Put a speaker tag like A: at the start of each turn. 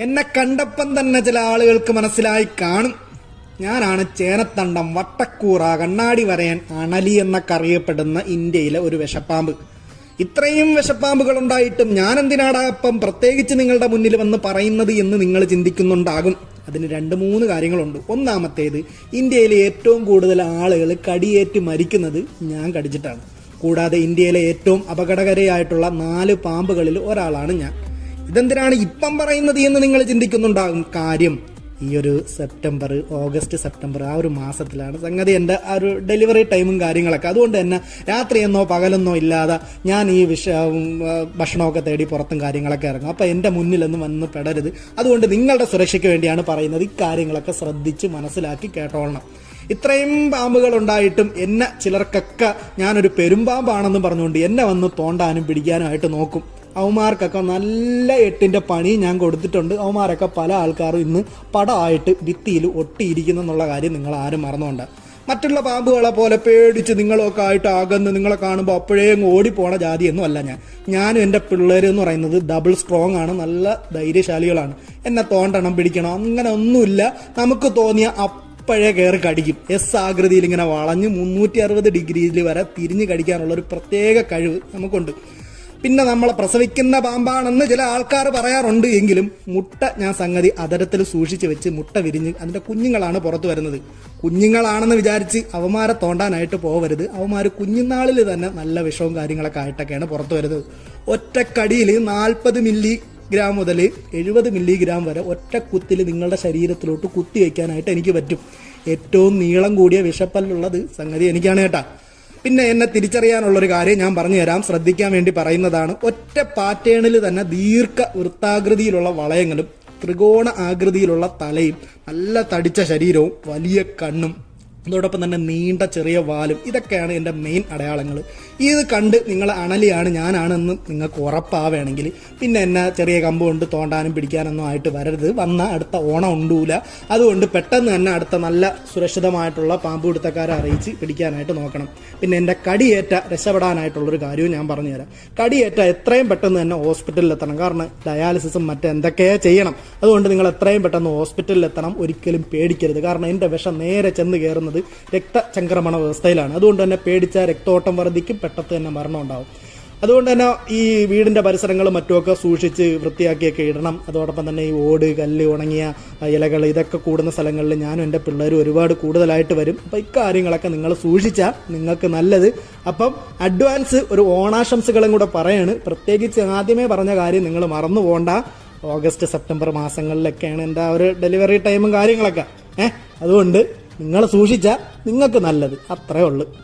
A: എന്നെ കണ്ടപ്പം തന്നെ ചില ആളുകൾക്ക് മനസ്സിലായി കാണും. ഞാനാണ് ചേനത്തണ്ടം വട്ടക്കൂറ കണ്ണാടി വരയൻ അണലി എന്നൊക്കെ അറിയപ്പെടുന്ന ഇന്ത്യയിലെ ഒരു വിഷപ്പാമ്പ്. ഇത്രയും വിഷപ്പാമ്പുകൾ ഉണ്ടായിട്ടും ഞാൻ എന്തിനാടാ അപ്പം പ്രത്യേകിച്ച് നിങ്ങളുടെ മുന്നിൽ വന്ന് പറയുന്നത് എന്ന് നിങ്ങൾ ചിന്തിക്കുന്നുണ്ടാകും. അതിന് രണ്ട് മൂന്ന് കാര്യങ്ങളുണ്ട്. ഒന്നാമത്തേത് ഇന്ത്യയിലെ ഏറ്റവും കൂടുതൽ ആളുകൾ കടിയേറ്റ് മരിക്കുന്നത് ഞാൻ കടിച്ചിട്ടാണ്. കൂടാതെ ഇന്ത്യയിലെ ഏറ്റവും അപകടകരയായിട്ടുള്ള നാല് പാമ്പുകളിൽ ഒരാളാണ് ഞാൻ. ഇതെന്തിനാണ് ഇപ്പം പറയുന്നത് എന്ന് നിങ്ങൾ ചിന്തിക്കുന്നുണ്ടാകും. കാര്യം ഈ ഒരു സെപ്റ്റംബർ ഓഗസ്റ്റ് സെപ്റ്റംബർ ആ ഒരു മാസത്തിലാണ് സംഗതി എന്റെ ആ ഒരു ഡെലിവറി ടൈമും കാര്യങ്ങളൊക്കെ. അതുകൊണ്ട് തന്നെ രാത്രിയെന്നോ പകലെന്നോ ഇല്ലാതെ ഞാൻ ഈ വിഷ ഭക്ഷണമൊക്കെ തേടി പുറത്തും കാര്യങ്ങളൊക്കെ ഇറങ്ങും. അപ്പം എന്റെ മുന്നിലൊന്നും വന്ന് പെടരുത്. അതുകൊണ്ട് നിങ്ങളുടെ സുരക്ഷയ്ക്ക് വേണ്ടിയാണ് പറയുന്നത് ഇക്കാര്യങ്ങളൊക്കെ കാര്യങ്ങളൊക്കെ ശ്രദ്ധിച്ച് മനസ്സിലാക്കി കേട്ടോളണം. ഇത്രയും പാമ്പുകൾ ഉണ്ടായിട്ടും എന്നെ ചിലർക്കൊക്കെ ഞാനൊരു പെരുമ്പാമ്പാണെന്ന് പറഞ്ഞുകൊണ്ട് എന്നെ വന്ന് തോണ്ടാനും പിടിക്കാനുമായിട്ട് നോക്കും. അവന്മാർക്കൊക്കെ നല്ല എട്ടിന്റെ പണി ഞാൻ കൊടുത്തിട്ടുണ്ട്. അവന്മാരൊക്കെ പല ആൾക്കാരും ഇന്ന് പടമായിട്ട് ഭിത്തിയിൽ ഒട്ടിയിരിക്കുന്നു എന്നുള്ള കാര്യം നിങ്ങൾ ആരും മറന്നുകൊണ്ട്. മറ്റുള്ള പാമ്പുകളെ പോലെ പേടിച്ച് നിങ്ങളൊക്കെ ആയിട്ട് അകന്ന് നിങ്ങളെ കാണുമ്പോൾ അപ്പോഴേ ഓടിപ്പോണ ജാതിയൊന്നും അല്ല ഞാൻ. ഞാനും എന്റെ പിള്ളേർ എന്ന് പറയുന്നത് ഡബിൾ സ്ട്രോങ് ആണ് നല്ല ധൈര്യശാലികളാണ്. എന്നെ തോണ്ടണം പിടിക്കണം അങ്ങനെ ഒന്നുമില്ല. നമുക്ക് തോന്നിയ അപ്പോഴേ കയറി കടിക്കും. എസ് ആകൃതിയിൽ ഇങ്ങനെ വളഞ്ഞ് മുന്നൂറ്റി അറുപത് ഡിഗ്രിയിൽ വരെ തിരിഞ്ഞ് കടിക്കാനുള്ള ഒരു പ്രത്യേക കഴിവ് നമുക്കുണ്ട്. പിന്നെ നമ്മളെ പ്രസവിക്കുന്ന പാമ്പാണെന്ന് ചില ആൾക്കാർ പറയാറുണ്ട് എങ്കിലും മുട്ട ഞാൻ സംഗതി അതരത്തിൽ സൂക്ഷിച്ച് വെച്ച് മുട്ട വിരിഞ്ഞ് അതിന്റെ കുഞ്ഞുങ്ങളാണ് പുറത്തു വരുന്നത്. കുഞ്ഞുങ്ങളാണെന്ന് വിചാരിച്ച് അവമാരെ തോണ്ടാനായിട്ട് പോവരുത്. അവന്മാർ കുഞ്ഞുനാളിൽ തന്നെ നല്ല വിഷവും കാര്യങ്ങളൊക്കെ ആയിട്ടൊക്കെയാണ് പുറത്തു വരുന്നത്. ഒറ്റക്കടിയിൽ നാൽപ്പത് മില്ലി ഗ്രാം മുതൽ എഴുപത് മില്ലിഗ്രാം വരെ ഒറ്റ കുത്തിൽ നിങ്ങളുടെ ശരീരത്തിലോട്ട് കുത്തി വയ്ക്കാനായിട്ട് എനിക്ക് പറ്റും. ഏറ്റവും നീളം കൂടിയ വിഷപ്പല്ലുള്ളത് സംഗതി എനിക്കാണ് കേട്ടാ. പിന്നെ എന്നെ തിരിച്ചറിയാനുള്ളൊരു കാര്യം ഞാൻ പറഞ്ഞു തരാം. ശ്രദ്ധിക്കാൻ വേണ്ടി പറയുന്നതാണ്. ഒറ്റ പാറ്റേണിൽ തന്നെ ദീർഘ വൃത്താകൃതിയിലുള്ള വളയങ്ങളും ത്രികോണ ആകൃതിയിലുള്ള തലയും നല്ല തടിച്ച ശരീരവും വലിയ കണ്ണും അതോടൊപ്പം തന്നെ നീണ്ട ചെറിയ വാലും ഇതൊക്കെയാണ് എന്റെ മെയിൻ അടയാളങ്ങൾ. ഇത് കണ്ട് നിങ്ങൾ അണലിയാണ് ഞാനാണെന്ന് നിങ്ങൾക്ക് ഉറപ്പാവുകയാണെങ്കിൽ പിന്നെ എന്നെ ചെറിയ കമ്പ് കൊണ്ട് തോണ്ടാനും പിടിക്കാനൊന്നും ആയിട്ട് വരരുത്. വന്ന അടുത്ത ഓണം ഉണ്ടൂല. അതുകൊണ്ട് പെട്ടെന്ന് തന്നെ അടുത്ത നല്ല സുരക്ഷിതമായിട്ടുള്ള പാമ്പ് പിടുത്തക്കാരെ അറിയിച്ച് പിടിക്കാനായിട്ട് നോക്കണം. പിന്നെ എന്റെ കടിയേറ്റ രക്ഷപ്പെടാനായിട്ടുള്ളൊരു കാര്യവും ഞാൻ പറഞ്ഞുതരാം. കടിയേറ്റ എത്രയും പെട്ടെന്ന് തന്നെ ഹോസ്പിറ്റലിൽ എത്തണം കാരണം ഡയാലിസിസും മറ്റെന്തൊക്കെയാ ചെയ്യണം. അതുകൊണ്ട് നിങ്ങൾ എത്രയും പെട്ടെന്ന് ഹോസ്പിറ്റലിൽ എത്തണം ഒരിക്കലും പേടിക്കരുത്. കാരണം എന്റെ വിഷം നേരെ ചെന്ന് കയറുന്നത് രക്തചംക്രമണ വ്യവസ്ഥയിലാണ്. അതുകൊണ്ട് തന്നെ പേടിച്ച രക്തോട്ടം വർദ്ധിക്കും പെട്ടെന്ന് തന്നെ മരണം ഉണ്ടാവും. അതുകൊണ്ട് തന്നെ ഈ വീടിന്റെ പരിസരങ്ങളും മറ്റുമൊക്കെ സൂക്ഷിച്ച് വൃത്തിയാക്കിയൊക്കെ ഇടണം. അതോടൊപ്പം തന്നെ ഈ ഓട് കല്ല് ഉണങ്ങിയ ഇലകൾ ഇതൊക്കെ കൂടുന്ന സ്ഥലങ്ങളിൽ ഞാനും എന്റെ പിള്ളേരും ഒരുപാട് കൂടുതലായിട്ട് വരും. അപ്പം ഇക്കാര്യങ്ങളൊക്കെ നിങ്ങൾ സൂക്ഷിച്ചാൽ നിങ്ങൾക്ക് നല്ലത്. അപ്പം അഡ്വാൻസ് ഒരു ഓണാശംസകളും കൂടെ പറയാണ്. പ്രത്യേകിച്ച് ആദ്യമേ പറഞ്ഞ കാര്യം നിങ്ങൾ മറന്നു പോകണ്ട ഓഗസ്റ്റ് സെപ്റ്റംബർ മാസങ്ങളിലൊക്കെയാണ് എന്റെ ആ ഒരു ഡെലിവറി ടൈമും കാര്യങ്ങളൊക്കെ. ഏഹ് അതുകൊണ്ട് നിങ്ങൾ സൂക്ഷിച്ചാൽ നിങ്ങൾക്ക് നല്ലത്. അത്രേ ഉള്ളൂ.